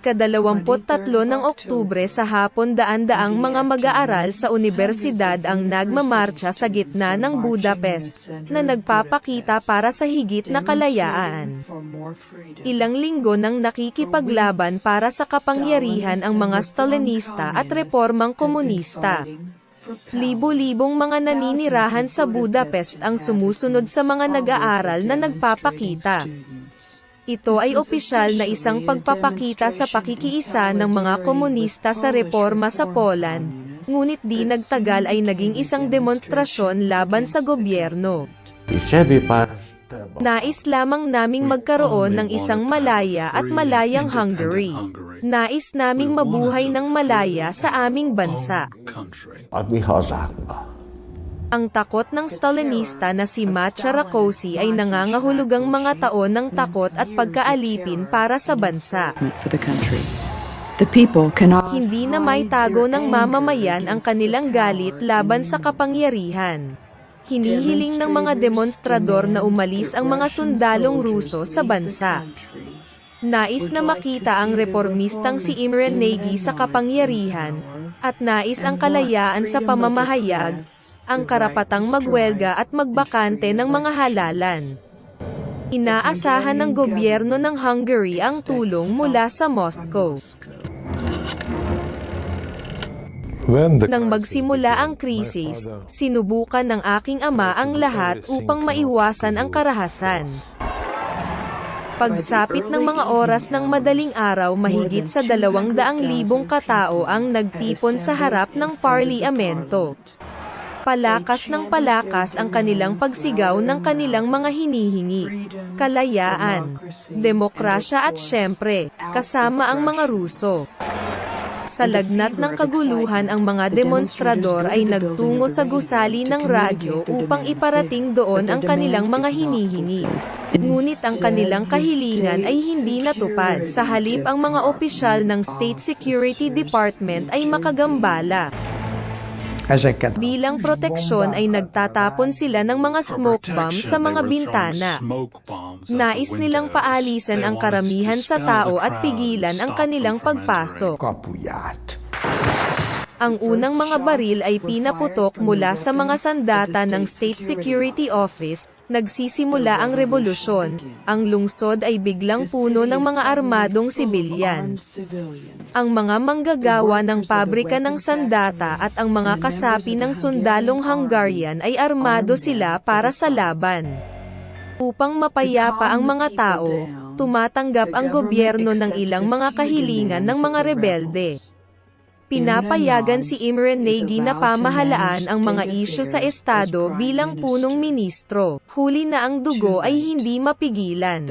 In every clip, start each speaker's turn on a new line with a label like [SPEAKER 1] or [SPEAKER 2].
[SPEAKER 1] Ikadalawamput-tatlo ng Oktubre sa hapon daan-daang mga mag-aaral sa universidad ang nagmamarcha sa gitna ng Budapest, na nagpapakita para sa higit na kalayaan. Ilang linggo nang nakikipaglaban para sa kapangyarihan ang mga Stalinista at reformang komunista. Libo-libong mga naninirahan sa Budapest ang sumusunod sa mga nag-aaral na nagpapakita. Ito ay opisyal na isang pagpapakita sa pakikiisa ng mga komunista sa reforma sa Poland, ngunit di nagtagal ay naging isang demonstrasyon laban sa gobyerno. Nais lamang naming magkaroon ng isang malaya at malayang Hungary. Nais naming mabuhay ng malaya sa aming bansa. Ang takot ng Stalinista na si Macha Rakosi ay nangangahulugang mga taon ng takot at pagkaalipin para sa bansa.
[SPEAKER 2] the people cannot
[SPEAKER 1] Hindi na may tago ng mamamayan ang kanilang galit laban sa kapangyarihan. Hinihiling ng mga demonstrador na umalis ang mga sundalong Ruso sa bansa. Nais na makita ang reformistang si Imre Nagy sa kapangyarihan, at nais ang kalayaan sa pamamahayag, ang karapatang magwelga at magbakante ng mga halalan. Inaasahan ng gobyerno ng Hungary ang tulong mula sa Moscow. Nang magsimula ang krisis, sinubukan ng aking ama ang lahat upang maiwasan ang karahasan. Pagsapit ng mga oras ng madaling araw mahigit sa dalawang daang libong katao ang nagtipon sa harap ng parliamento. Palakas ng palakas ang kanilang pagsigaw ng kanilang mga hinihingi. Kalayaan, demokrasya at syempre, kasama ang mga Ruso. Sa lagnat ng kaguluhan ang mga demonstrador ay nagtungo sa gusali ng radyo upang iparating doon ang kanilang mga hinihingi. Ngunit ang kanilang kahilingan ay hindi natupad. Sa halip ang mga opisyal ng State Security Department ay makagambala.
[SPEAKER 3] Ezeket
[SPEAKER 1] Bilang proteksyon ay nagtatapon sila ng mga smoke bomb sa mga bintana. Nais nilang paalisan ang karamihan sa tao at pigilan ang kanilang pagpasok. Ang unang mga baril ay pinaputok mula sa mga sandata ng State Security Office. Nagsisimula ang revolusyon. Ang lungsod ay biglang puno ng mga armadong sibilyan. Ang mga manggagawa ng pabrika ng sandata at ang mga kasapi ng sundalong Hungarian ay armado sila para sa laban. Upang mapayapa ang mga tao, tumatanggap ang gobyerno ng ilang mga kahilingan ng mga rebelde Pinapayagan si Imre Nagy na pamahalaan ang mga isyu sa estado bilang punong ministro. Huli na ang dugo ay hindi mapigilan.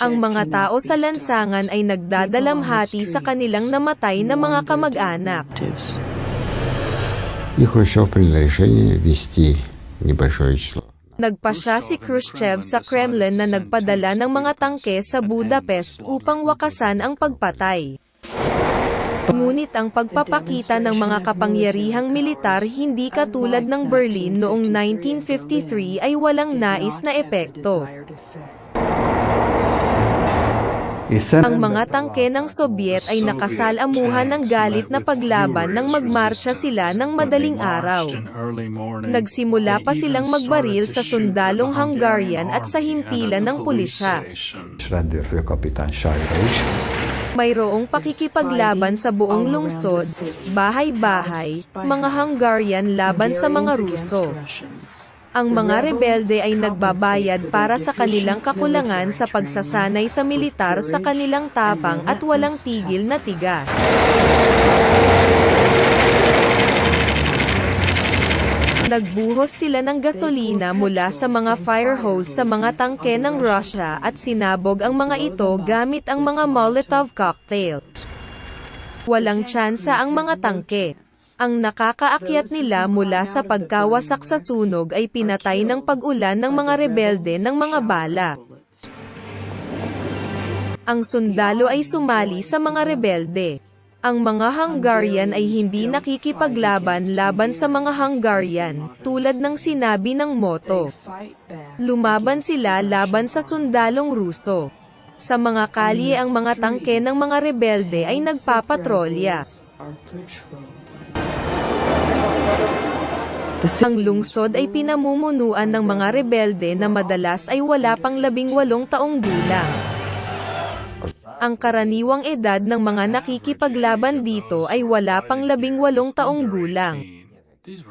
[SPEAKER 1] Ang mga tao sa lansangan ay nagdadalamhati sa kanilang namatay na mga kamag-anak.
[SPEAKER 4] И Хрущев принял решение ввести небольшое число.
[SPEAKER 1] Nagpasya si Khrushchev sa Kremlin na nagpadala ng mga tangke sa Budapest upang wakasan ang pagpatay. Ngunit ang pagpapakita ng mga kapangyarihang militar hindi katulad ng Berlin noong 1953 ay walang nais na epekto. Ang mga tangke ng Soviet ay nakasalamuhan ng galit na paglaban nang magmarsya sila ng madaling araw. Nagsimula pa silang magbaril sa sundalong Hungarian at sa himpilan ng pulisya. Mayroong pakikipaglaban sa buong lungsod, bahay-bahay, mga Hungarian laban sa mga Ruso. Ang mga rebelde ay nagbabayad para sa kanilang kakulangan sa pagsasanay sa militar sa kanilang tapang at walang tigil na tigas. Nagbuhos sila ng gasolina mula sa mga fire hose sa mga tangke ng Russia at sinabog ang mga ito gamit ang mga Molotov cocktails. Walang tsansa ang mga tangke. Ang nakakaakyat nila mula sa pagkawasak sa sunog ay pinatay ng pag-ulan ng mga rebelde ng mga bala. Ang sundalo ay sumali sa mga rebelde. Ang mga Hungarian ay hindi nakikipaglaban laban sa mga Hungarian, tulad ng sinabi ng motto. Lumaban sila laban sa sundalong Ruso. Sa mga kalye ang mga tangke ng mga rebelde ay nagpapatrolya. Ang lungsod ay pinamumunuan ng mga rebelde na madalas ay wala pang labing walong taong gulang. Ang karaniwang edad ng mga nakikipaglaban dito ay wala pang labing walong taong gulang.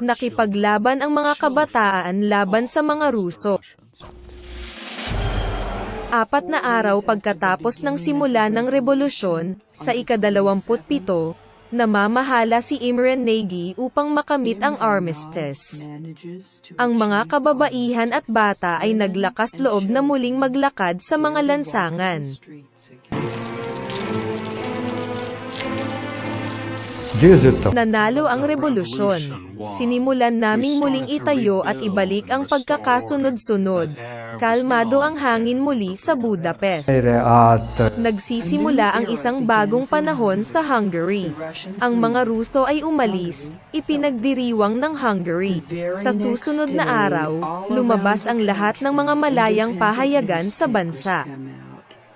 [SPEAKER 1] Nakipaglaban ang mga kabataan laban sa mga Ruso. Apat na araw pagkatapos ng simula ng revolusyon, sa ikadalawamputpito, namamahala si Imre Nagy upang makamit ang armistice. Ang mga kababaihan at bata ay naglakas loob na muling maglakad sa mga lansangan. Nanalo ang revolusyon. Sinimulan naming muling itayo at ibalik ang pagkakasunod-sunod. Kalmado ang hangin muli sa Budapest. Nagsisimula ang isang bagong panahon sa Hungary. Ang mga Ruso ay umalis, ipinagdiriwang ng Hungary. Sa susunod na araw, lumabas ang lahat ng mga malayang pahayagan sa bansa.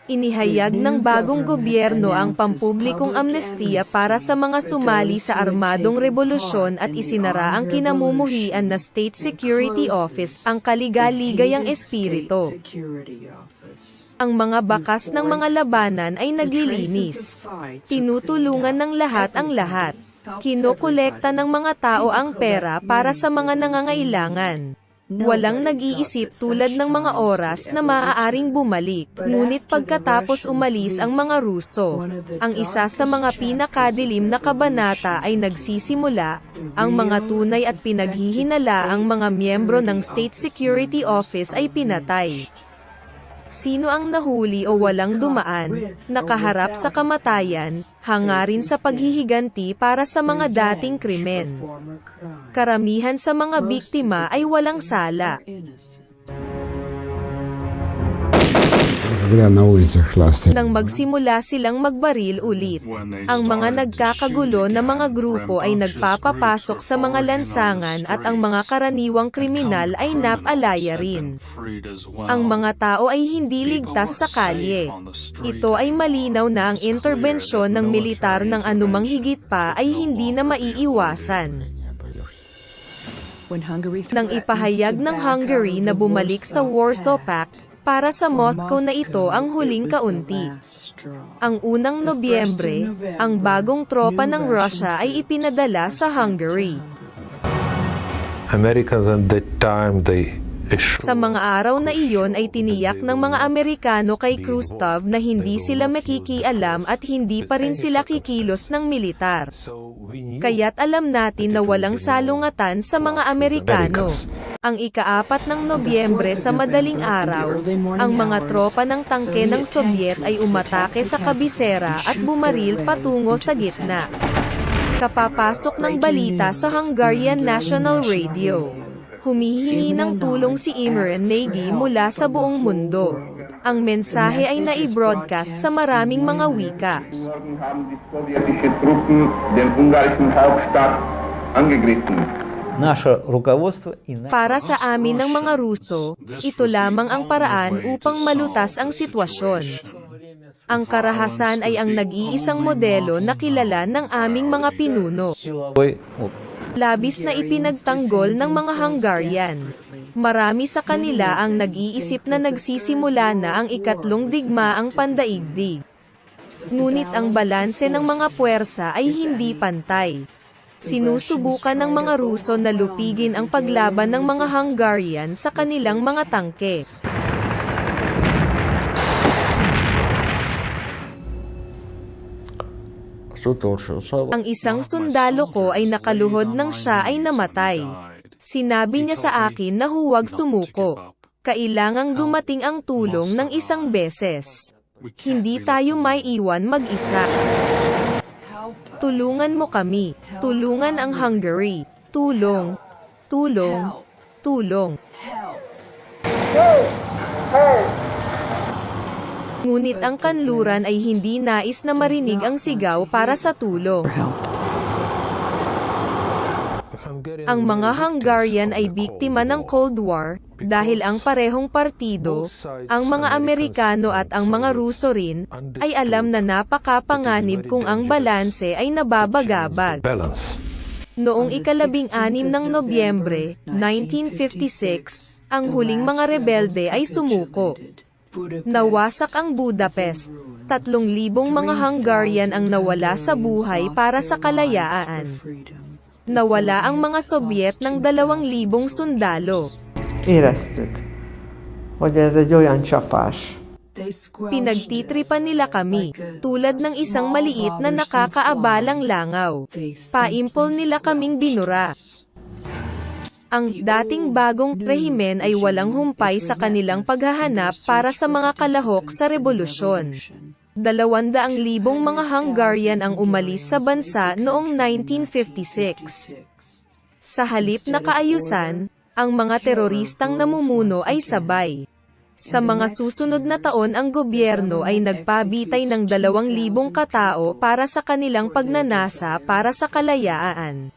[SPEAKER 1] Inihayag ng bagong gobyerno ang pampublikong amnestiya para sa mga sumali sa armadong revolusyon at isinara ang kinamumuhian na State Security Office, ang kaligaligayang espiritu. Ang mga bakas ng mga labanan ay naglilinis. Tinutulungan ng lahat ang lahat. Kinokolekta ng mga tao ang pera para sa mga nangangailangan. Walang nag-iisip tulad ng mga oras na maaaring bumalik. Ngunit pagkatapos umalis ang mga Ruso, ang isa sa mga pinakadilim na kabanata ay nagsisimula, ang mga tunay at pinaghihinala ang mga miyembro ng State Security Office ay pinatay. Sino ang nahuli o walang dumaan, nakaharap sa kamatayan, hangarin sa paghihiganti para sa mga dating krimen. Karamihan sa mga biktima ay walang sala.
[SPEAKER 4] wala na ulit sa.
[SPEAKER 1] Nang magsimula silang magbaril ulit, ang mga nagkakagulo na mga grupo ay nagpapapasok sa mga lansangan at ang mga karaniwang kriminal ay napalaya rin. Ang mga tao ay hindi ligtas sa kalye. Ito ay malinaw na ang interbensyon ng militar ng anumang higit pa ay hindi na maiiwasan nang ipahayag ng Hungary na bumalik sa Warsaw Pact, para sa Moscow na ito ang huling kaunti. Ang unang Nobyembre, ang bagong tropa ng Russia ay ipinadala sa Hungary.
[SPEAKER 5] Americans at that time they
[SPEAKER 1] Sa mga araw na iyon ay tiniyak ng mga Amerikano kay Khrushchev na hindi sila makikialam at hindi pa rin sila kikilos ng militar. Kaya't alam natin na walang salungatan sa mga Amerikano. Ang ikaapat ng Nobyembre sa madaling araw, ang mga tropa ng tangke ng Soviet ay umatake sa kabisera at bumaril patungo sa gitna. Kapapasok ng balita sa Hungarian National Radio. Humihingi ng tulong si Imre Nagy mula sa buong mundo. Ang mensahe ay nai-broadcast sa maraming mga wika.
[SPEAKER 6] Haben die sowjetische Truppen den.
[SPEAKER 7] Nasa rukawosto
[SPEAKER 1] Para sa amin ng mga Ruso, ito lamang ang paraan upang malutas ang sitwasyon. Ang karahasan ay ang nag-iisang modelo na kilala ng aming mga pinuno. Labis na ipinagtanggol ng mga Hungarian. Marami sa kanila ang nag-iisip na nagsisimula na ang ikatlong digmaang pandaigdig. Ngunit ang balanse ng mga puwersa ay hindi pantay. Sinusubukan ng mga Ruso na lupigin ang paglaban ng mga Hungarian sa kanilang mga tangke. Ang isang sundalo ko ay nakaluhod nang siya ay namatay. Sinabi niya sa akin na huwag sumuko. Kailangang dumating ang tulong ng isang beses. Hindi tayo may iwan mag-isa. Tulungan mo kami. Tulungan ang Hungary. Tulong. Tulong. Tulong. Ngunit ang kanluran ay hindi nais na marinig ang sigaw para sa tulong. Ang mga Hungarian ay biktima ng Cold War, Dahil ang parehong partido, ang mga Amerikano at ang mga Ruso rin, ay alam na napakapanganib kung ang balanse ay nababagabag. Noong ikalabing anim ng Nobyembre, 1956, ang huling mga rebelde ay sumuko. Nawasak ang Budapest. Tatlong libong mga Hungarian ang nawala sa buhay para sa kalayaan. Nawala ang mga Sobyet ng dalawang libong sundalo.
[SPEAKER 8] Éreztük, hogy ez egy olyan csapás,
[SPEAKER 1] Pinagtitripan nila kami, tulad ng isang maliit na nakakaabalang langaw. Paimpol nila kaming binura. Ang dating bagong rehimen ay walang humpay sa kanilang paghahanap para sa mga kalahok sa. Dalawandaang libong mga Hungarian ang umalis sa bansa noong 1956. Sa halip na kaayusan, ang mga teroristang namumuno ay sabay. Sa mga susunod na taon ang gobyerno ay nagpabitay ng dalawang libong katao para sa kanilang pagnanasa para sa kalayaan.